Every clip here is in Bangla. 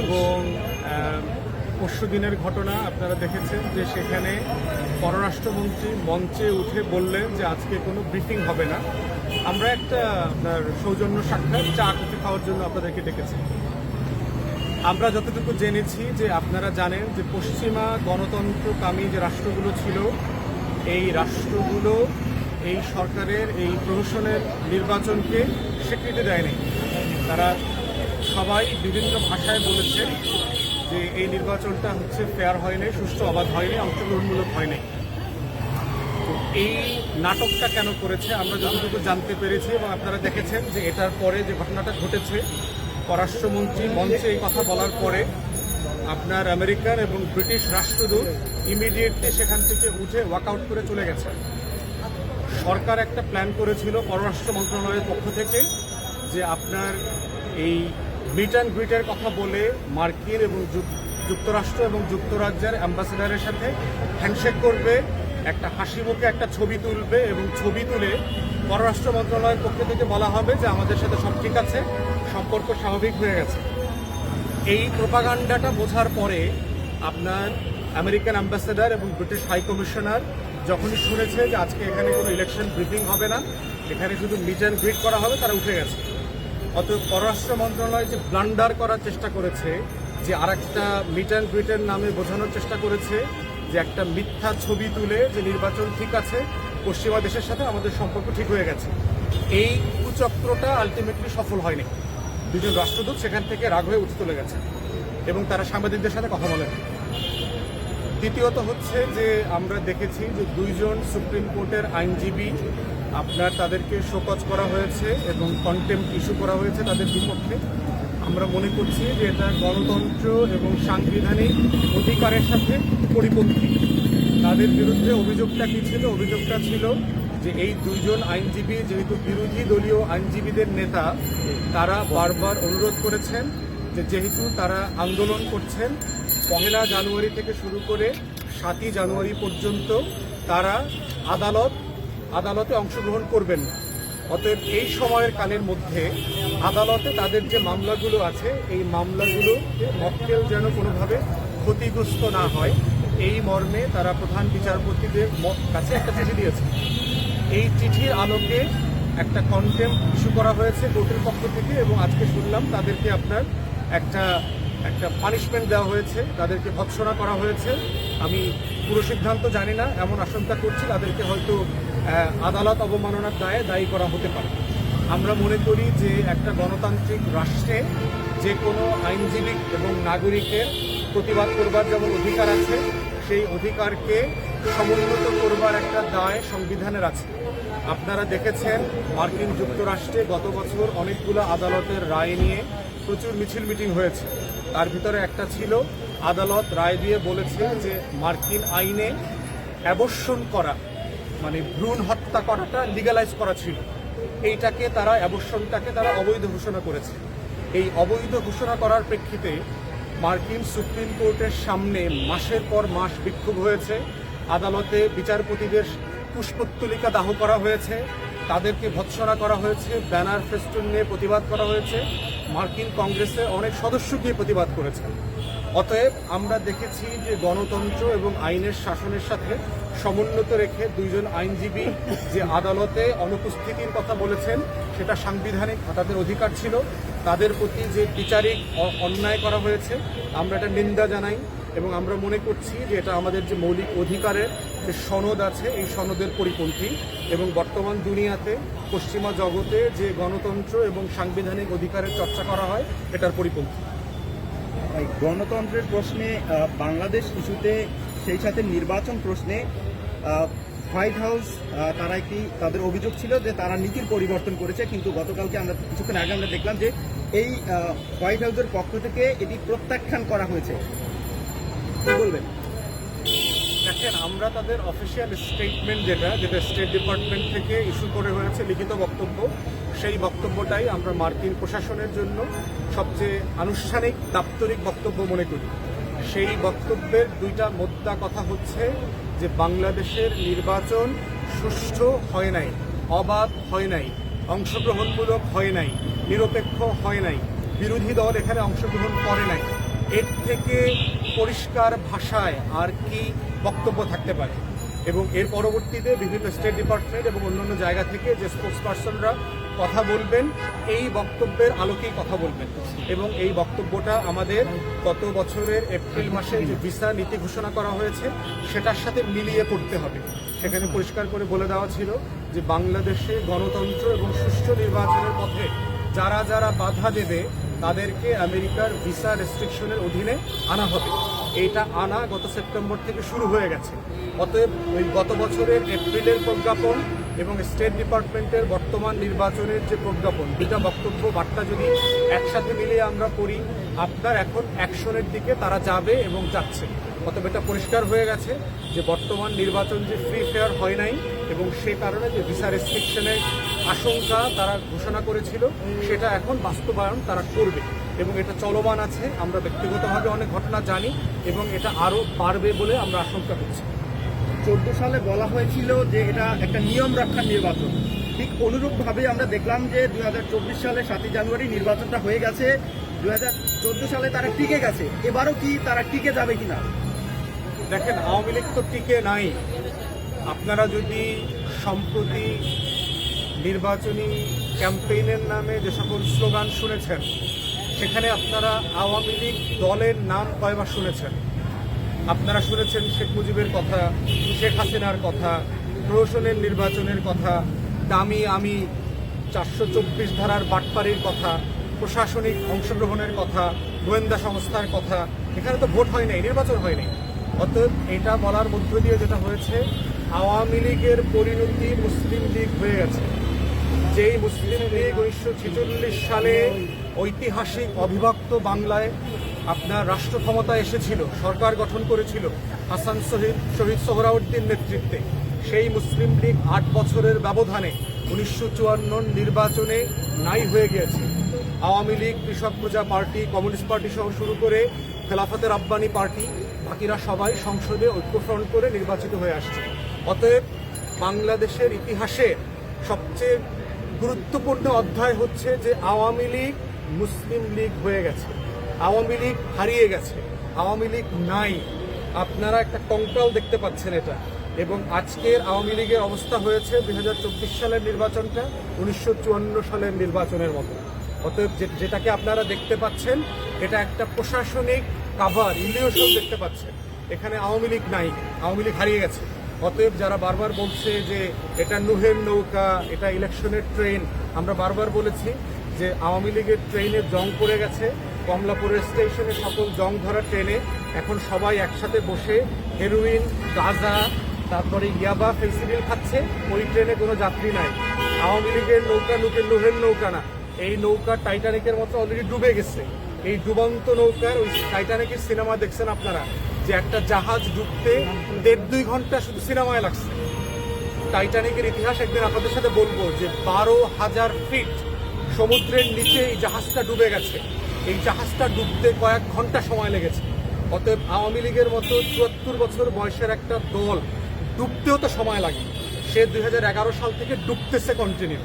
এবং পরশু দিনের ঘটনা আপনারা দেখেছেন যে সেখানে পররাষ্ট্রমন্ত্রী মঞ্চে উঠে বললেন যে আজকে কোনো ব্রিফিং হবে না। আমরা একটা আপনার সৌজন্য সাক্ষাৎ, চা, কফি খাওয়ার জন্য আপনাদেরকে ডেকেছি। আমরা যতটুকু জেনেছি যে আপনারা জানেন যে পশ্চিমা গণতন্ত্রকামী যে রাষ্ট্রগুলো ছিল, এই রাষ্ট্রগুলো এই সরকারের এই প্রহসনের নির্বাচনকে স্বীকৃতি দেয়নি। তারা সবাই বিভিন্ন ভাষায় বলেছে যে এই নির্বাচনটা হচ্ছে ফেয়ার হয়নি, সুষ্ঠু অবাধ হয়নি, অংশগ্রহণমূলক হয়নি। এই নাটকটা কেন করেছে? আমরা যতটুকু জানতে পেরেছি এবং আপনারা দেখেছেন যে এটার পরে যে ঘটনাটা ঘটেছে, পররাষ্ট্রমন্ত্রী মঞ্চে এই কথা বলার পরে আপনার আমেরিকান এবং ব্রিটিশ রাষ্ট্রদূত ইমিডিয়েটলি সেখান থেকে উঠে ওয়াকআউট করে চলে গেছে। সরকার একটা প্ল্যান করেছিল পররাষ্ট্র মন্ত্রণালয়ের পক্ষ থেকে যে আপনার এই মিট অ্যান্ড গ্রিটের কথা বলে মার্কিন এবং যুক- যুক্তরাষ্ট্র এবং যুক্তরাজ্যের অ্যাম্বাসেডারের সাথে হ্যান্ডশেক করবে, একটা হাসি মুখে একটা ছবি তুলবে এবং ছবি তুলে পররাষ্ট্র মন্ত্রণালয়ের পক্ষ থেকে বলা হবে যে আমাদের সাথে সব ঠিক আছে, সম্পর্ক স্বাভাবিক হয়ে গেছে। এই প্রোপাগান্ডাটা বোঝার পরে আপনার আমেরিকান অ্যাম্বাসেডার এবং ব্রিটিশ হাই কমিশনার যখনই শুনেছে যে আজকে এখানে কোনো ইলেকশন ব্রিফিং হবে না, এখানে শুধু মিট অ্যান্ড গ্রিট করা হবে, তারা উঠে গেছে। অতএব পররাষ্ট্র মন্ত্রণালয় যে ব্লান্ডার করার চেষ্টা করেছে, যে আরেকটা মিট অ্যান্ড গ্রিটের নামে বোঝানোর চেষ্টা করেছে, যে একটা মিথ্যা ছবি তুলে যে নির্বাচন ঠিক আছে, পশ্চিমা দেশের সাথে আমাদের সম্পর্ক ঠিক হয়ে গেছে। এই কুচক্রটা আলটিমেটলি সফল হয়নি। দুজন রাষ্ট্রদূত সেখান থেকে রাগ হয়ে উঠে চলে গেছে এবং তারা সাংবাদিকদের সাথে কথা বলেন। দ্বিতীয়ত হচ্ছে যে আমরা দেখেছি যে দুইজন সুপ্রিম কোর্টের আইনজীবী আপনার তাদেরকে শোকজ করা হয়েছে এবং কন্টেম্প ইস্যু করা হয়েছে তাদের বিপক্ষে। আমরা মনে করছি যে এটা গণতন্ত্র এবং সাংবিধানিক অধিকারের সাথে পরিপন্থী। তাদের বিরুদ্ধে অভিযোগটা কি ছিল? অভিযোগটা ছিল যে এই দুইজন আইনজীবী, যেহেতু বিরোধী দলীয় আইনজীবীদের নেতা, তারা বারবার অনুরোধ করেছেন যে যেহেতু তারা আন্দোলন করছেন, পহেলা জানুয়ারি থেকে শুরু করে সাতই জানুয়ারি পর্যন্ত তারা আদালত আদালতে অংশগ্রহণ করবেন না। অতএব এই সময়ের কালের মধ্যে আদালতে তাদের যে মামলাগুলো আছে, এই মামলাগুলো মক্কেল যেন কোনোভাবে ক্ষতিগ্রস্ত না হয়। এই মর্মে তারা প্রধান বিচারপতিদের কাছে একটা চিঠি দিয়েছে। এই চিঠির আলোকে একটা কন্টেম্প ইস্যু করা হয়েছে কোর্টের পক্ষ থেকে এবং আজকে শুনলাম তাদেরকে আপনার একটা একটা পানিশমেন্ট দেওয়া হয়েছে, তাদেরকে ভৎসনা করা হয়েছে। আমি পুরো সিদ্ধান্ত জানি না, এমন আশঙ্কা করছি, তাদেরকে হয়তো আদালত অবমাননার দায়ে দায়ী করা হতে পারে। আমরা মনে করি যে একটা গণতান্ত্রিক রাষ্ট্রে যে কোনো আইনজীবী এবং নাগরিকের প্রতিবাদ করবার যেমন অধিকার আছে, সেই অধিকারকে সমুন্নত করবার একটা দায় সংবিধানের আছে। আপনারা দেখেছেন মার্কিন যুক্তরাষ্ট্রে গত বছর অনেকগুলো আদালতের রায় নিয়ে প্রচুর মিছিল মিটিং হয়েছে। তার ভিতরে একটা ছিল, আদালত রায় দিয়ে বলেছে যে মার্কিন আইনে অ্যাবর্ষণ করা মানে ভ্রূণ হত্যা করাটা লিগালাইজ করা ছিল। এইটাকে তারা অ্যাবর্ষণটাকে তারা অবৈধ ঘোষণা করেছে। এই অবৈধ ঘোষণা করার প্রেক্ষিতে মার্কিন সুপ্রিম কোর্টের সামনে মাসের পর মাস বিক্ষোভ হয়েছে। আদালতে বিচারপতিদের পুষ্পত্তলিকা দাহ করা হয়েছে। তাদেরকে ভৎসনা করা হয়েছে, ব্যানার ফেস্টুন নিয়ে প্রতিবাদ করা হয়েছে। মার্কিন কংগ্রেসের অনেক সদস্য গিয়ে প্রতিবাদ করেছেন অতএব আমরা দেখেছি যে গণতন্ত্র এবং আইনের শাসনের সাথে সমুন্নত রেখে দুইজন আইনজীবী যে আদালতে অনুপস্থিতির কথা বলেছেন, সেটা সাংবিধানিক তাদের অধিকার ছিল। তাদের প্রতি যে বিচারিক অন্যায় করা হয়েছে, আমরা এটা নিন্দা জানাই এবং আমরা মনে করছি যে এটা আমাদের যে মৌলিক অধিকারের যে সনদ আছে, এই সনদের পরিপন্থী এবং বর্তমান দুনিয়াতে পশ্চিমা জগতে যে গণতন্ত্র এবং সাংবিধানিক অধিকারের চর্চা করা হয়, এটার পরিপন্থী। গণতন্ত্রের প্রশ্নে বাংলাদেশ ইস্যুতে সেই সাথে নির্বাচন প্রশ্নে হোয়াইট হাউস তারা একটি, তাদের অভিযোগ ছিল যে তারা নীতির পরিবর্তন করেছে, কিন্তু গতকালকে আমরা, কিছুক্ষণ আগে আমরা দেখলাম যে এই হোয়াইট হাউসের পক্ষ থেকে এটি প্রত্যাখ্যান করা হয়েছে। কি বলবেন? দেখেন, আমরা তাদের অফিসিয়াল স্টেটমেন্ট যেটা যেটা স্টেট ডিপার্টমেন্ট থেকে ইস্যু করে হয়েছে, লিখিত বক্তব্য, সেই বক্তব্যটাই আমরা মার্কিন প্রশাসনের জন্য সবচেয়ে আনুষ্ঠানিক, দাপ্তরিক বক্তব্য মনে করি। সেই বক্তব্যের দুইটা মোদ্দা কথা হচ্ছে যে বাংলাদেশের নির্বাচন সুষ্ঠু হয় নাই, অবাধ হয় নাই, অংশগ্রহণমূলক হয় নাই, নিরপেক্ষ হয় নাই, বিরোধী দল এখানে অংশগ্রহণ করে নাই। এর থেকে পরিষ্কার ভাষায় আর কি বক্তব্য থাকতে পারে। এবং এর পরবর্তীতে বিভিন্ন স্টেট ডিপার্টমেন্ট এবং অন্যান্য জায়গা থেকে যে স্পোর্টস পার্সনরা কথা বলবেন, এই বক্তব্যের আলোকেই কথা বলবেন। এবং এই বক্তব্যটা আমাদের গত বছরের এপ্রিল মাসে যে ভিসা নীতি ঘোষণা করা হয়েছে, সেটার সাথে মিলিয়ে পড়তে হবে। সেখানে পরিষ্কার করে বলে দেওয়া ছিল যে বাংলাদেশে গণতন্ত্র এবং সুষ্ঠু নির্বাচনের পথে যারা যারা বাধা দেবে, তাদেরকে আমেরিকার ভিসা রেস্ট্রিকশনের অধীনে আনা হবে। এটা আনা গত সেপ্টেম্বর থেকে শুরু হয়ে গেছে। অতএব ওই গত বছরের এপ্রিলের প্রজ্ঞাপন এবং স্টেট ডিপার্টমেন্টের বর্তমান নির্বাচনের যে প্রজ্ঞাপন দুটা বক্তব্য, বার্তা যদি একসাথে মিলিয়ে আমরা করি, আপনার এখন অ্যাকশনের দিকে তারা যাবে এবং যাচ্ছে। অতএব পরিষ্কার হয়ে গেছে যে বর্তমান নির্বাচন যে ফ্রি ফেয়ার হয় নাই এবং সে কারণে যে ভিসা রেস্ট্রিকশনের আশঙ্কা তারা ঘোষণা করেছিল, সেটা এখন বাস্তবায়ন তারা করবে। এবং এটা চলমান আছে, আমরা ব্যক্তিগতভাবে অনেক ঘটনা জানি এবং এটা আরও বাড়বে বলে আমরা আশঙ্কা করছি। চোদ্দ সালে বলা হয়েছিল যে এটা একটা নিয়ম রক্ষার নির্বাচন। ঠিক অনুরূপভাবে আমরা দেখলাম যে দু হাজার চব্বিশ সালে সাতই জানুয়ারি নির্বাচনটা হয়ে গেছে। দু হাজার চোদ্দ সালে তারা টিকে গেছে। এবারও কি তারা টিকে যাবে কিনা? দেখেন, আওয়ামী লীগ তো টিকে নাই। আপনারা যদি সম্প্রতি নির্বাচনী ক্যাম্পেইনের নামে যে সকল স্লোগান শুনেছেন, সেখানে আপনারা আওয়ামী লীগ দলের নাম কয়বার শুনেছেন? আপনারা শুনেছেন শেখ মুজিবের কথা, শেখ হাসিনার কথা, প্রহসনের নির্বাচনের কথা, দামি আমি চারশো চব্বিশ ধারার বাটপাড়ির কথা, প্রশাসনিক অংশগ্রহণের কথা, গোয়েন্দা সংস্থার কথা। এখানে তো ভোট হয় নাই, নির্বাচন হয় নাই। অতএব এটা বলার মধ্য দিয়ে যেটা হয়েছে, আওয়ামী লীগের পরিণতি মুসলিম লীগ হয়ে গেছে। যেই মুসলিম লীগ উনিশশো ছেচল্লিশ সালে ঐতিহাসিক অবিভক্ত বাংলায় আপনার রাষ্ট্র ক্ষমতায় এসেছিল, সরকার গঠন করেছিল হাসান শহীদ শহীদ সোহরাউদ্দিন নেতৃত্বে। সেই মুসলিম লীগ আট বছরের ব্যবধানে উনিশশো চুয়ান্ন নির্বাচনে নাই হয়ে গিয়েছে। আওয়ামী লীগ কৃষক প্রজা পার্টি, কমিউনিস্ট পার্টি সহ শুরু করে খেলাফতের আব্বানি পার্টি বাকিরা সবাই সংসদে ঐক্যফ্রন্ট করে নির্বাচিত হয়ে আসছে। অতএব বাংলাদেশের ইতিহাসে সবচেয়ে গুরুত্বপূর্ণ অধ্যায় হচ্ছে যে আওয়ামী লীগ মুসলিম লীগ হয়ে গেছে। আওয়ামী লীগ হারিয়ে গেছে। আওয়ামী লীগ নাই। আপনারা একটা কঙ্কাল দেখতে পাচ্ছেন এটা। এবং আজকের আওয়ামী লীগের অবস্থা হয়েছে দুই হাজার চব্বিশ সালের নির্বাচনটা, উনিশশো চুয়ান্ন সালের নির্বাচনের মতো। অতএব যেটাকে আপনারা দেখতে পাচ্ছেন, এটা একটা প্রশাসনিক কাভার ইলিউশন দেখতে পাচ্ছেন এখানে আওয়ামী লীগ নাই, আওয়ামী লীগ হারিয়ে গেছে। অতএব যারা বারবার বলছে যে এটা নুহের নৌকা, এটা ইলেকশনের ট্রেন আমরা বারবার বলেছি যে আওয়ামী লীগের ট্রেনে জং পড়ে গেছে। কমলাপুরের স্টেশনে সকল জং ধরা ট্রেনে এখন সবাই একসাথে বসে হেরোইন গাঁজা, তারপরে ইয়াবা ফেন্সিডিল খাচ্ছে। ওই ট্রেনে কোনো যাত্রী নাই। আওয়ামী লীগের নৌকা নুকের নুহের নৌকা না। এই নৌকা টাইটানিকের মতো অলরেডি ডুবে গেছে। এই ডুবন্ত নৌকার ওই টাইটানিকের সিনেমা দেখছেন আপনারা? যে একটা জাহাজ ডুবতে দেড় দুই ঘণ্টা শুধু সিনেমায় লাগছে। টাইটানিকের ইতিহাস একদিন আপনাদের সাথে বলব যে বারো হাজার ফিট সমুদ্রের নিচে এই জাহাজটা ডুবে গেছে। এই জাহাজটা ডুবতে কয়েক ঘণ্টা সময় লেগেছে। অতএব আওয়ামী লীগের মতো চুয়াত্তর বছর বয়সের একটা দল ডুবতেও তো সময় লাগে। সে দুই হাজার এগারো সাল থেকে ডুবতেছে কন্টিনিউ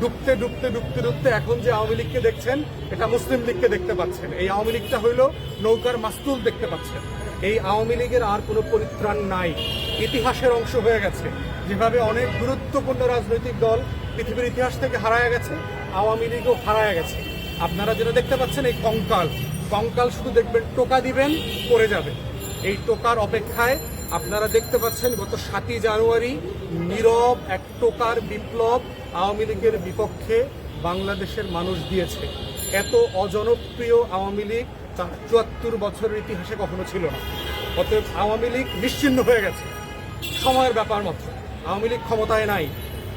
ডুবতে ডুবতে ডুবতে ডুবতে এখন যে আওয়ামী লীগকে দেখছেন, এটা মুসলিম লীগকে দেখতে পাচ্ছেন। এই আওয়ামী লীগটা হইল নৌকার মাস্তুল দেখতে পাচ্ছেন। এই আওয়ামী লীগের আর কোনো পরিত্রাণ নাই। ইতিহাসের অংশ হয়ে গেছে। যেভাবে অনেক গুরুত্বপূর্ণ রাজনৈতিক দল পৃথিবীর ইতিহাস থেকে হারায় গেছে, আওয়ামী লীগও হারায় গেছে। আপনারা যেটা দেখতে পাচ্ছেন, এই কঙ্কাল। কঙ্কাল শুধু দেখবেন, টোকা দিবেন, পড়ে যাবে এই টোকার অপেক্ষায় আপনারা দেখতে পাচ্ছেন, গত সাতই জানুয়ারি নীরব এক টোকার বিপ্লব আওয়ামী লীগের বিপক্ষে বাংলাদেশের মানুষ দিয়েছে। এত অজনপ্রিয় আওয়ামী লীগ চুয়াত্তর বছরের ইতিহাসে কখনো ছিল না। অতএব আওয়ামী লীগ নিশ্চিন্ন হয়ে গেছে। সময়ের ব্যাপার মাত্র। আওয়ামী লীগ ক্ষমতায় নাই।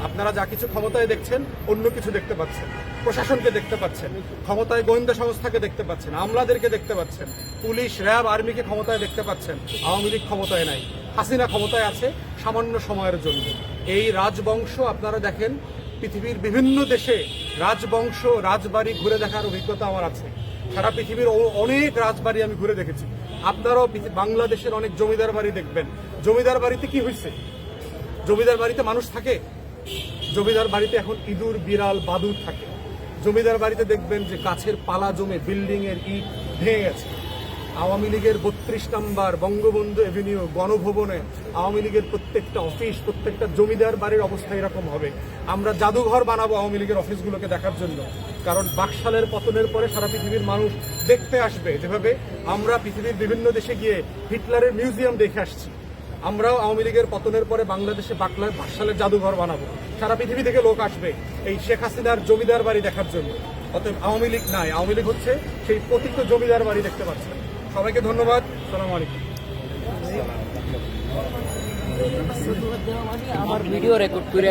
আপনারা যা কিছু ক্ষমতায় দেখছেন, অন্য কিছু দেখতে পাচ্ছেন। প্রশাসনকে দেখতে পাচ্ছেন, ক্ষমতায় গোয়েন্দা সংস্থাকে দেখতে পাচ্ছেন, আমলাদেরকে দেখতে পাচ্ছেন, পুলিশ, র্যাব, আর্মিকে ক্ষমতায় দেখতে পাচ্ছেন, আওয়ামী লীগ ক্ষমতায় নাই। হাসিনা ক্ষমতায় আছে সামান্য সময়ের জন্য। এই রাজবংশ আপনারা দেখেন, পৃথিবীর বিভিন্ন দেশে রাজবংশ, রাজবাড়ি ঘুরে দেখার অভিজ্ঞতা আমার আছে। সারা পৃথিবীর অনেক রাজবাড়ি আমি ঘুরে দেখেছি। আপনারাও বাংলাদেশের অনেক জমিদার বাড়ি দেখবেন। জমিদার বাড়িতে কি হয়েছে? জমিদার বাড়িতে মানুষ থাকে? জমিদার বাড়িতে এখন ইঁদুর, বিড়াল, বাদুর থাকে। জমিদার বাড়িতে দেখবেন যে গাছের পালা জমে বিল্ডিং এর ইট ভেঙে গেছে। আওয়ামী লীগের বত্রিশ নাম্বার বঙ্গবন্ধু এভিনিউ গণভবনে আওয়ামী লীগের প্রত্যেকটা অফিস প্রত্যেকটা জমিদার বাড়ির অবস্থা এরকম হবে। আমরা জাদুঘর বানাবো আওয়ামী লীগের অফিসগুলোকে দেখার জন্য। কারণ বাকশালের পতনের পরে সারা পৃথিবীর মানুষ দেখতে আসবে। যেভাবে আমরা পৃথিবীর বিভিন্ন দেশে গিয়ে হিটলারের মিউজিয়াম দেখে আসছি। আমরাও আওয়ামী লীগের পতনের পরে বাংলাদেশে বাকলার বাকশালের জাদুঘর বানাবো। সারা পৃথিবী থেকে লোক আসবে এই শেখ হাসিনার জমিদার বাড়ি দেখার জন্য। অতএব আওয়ামী লীগ নাই, আওয়ামী লীগ হচ্ছে সেই পতিত জমিদার বাড়ি দেখতে পাচ্ছেন সবাইকে ধন্যবাদ সালাম আলাইকুম। আমার ভিডিও রেকর্ড করে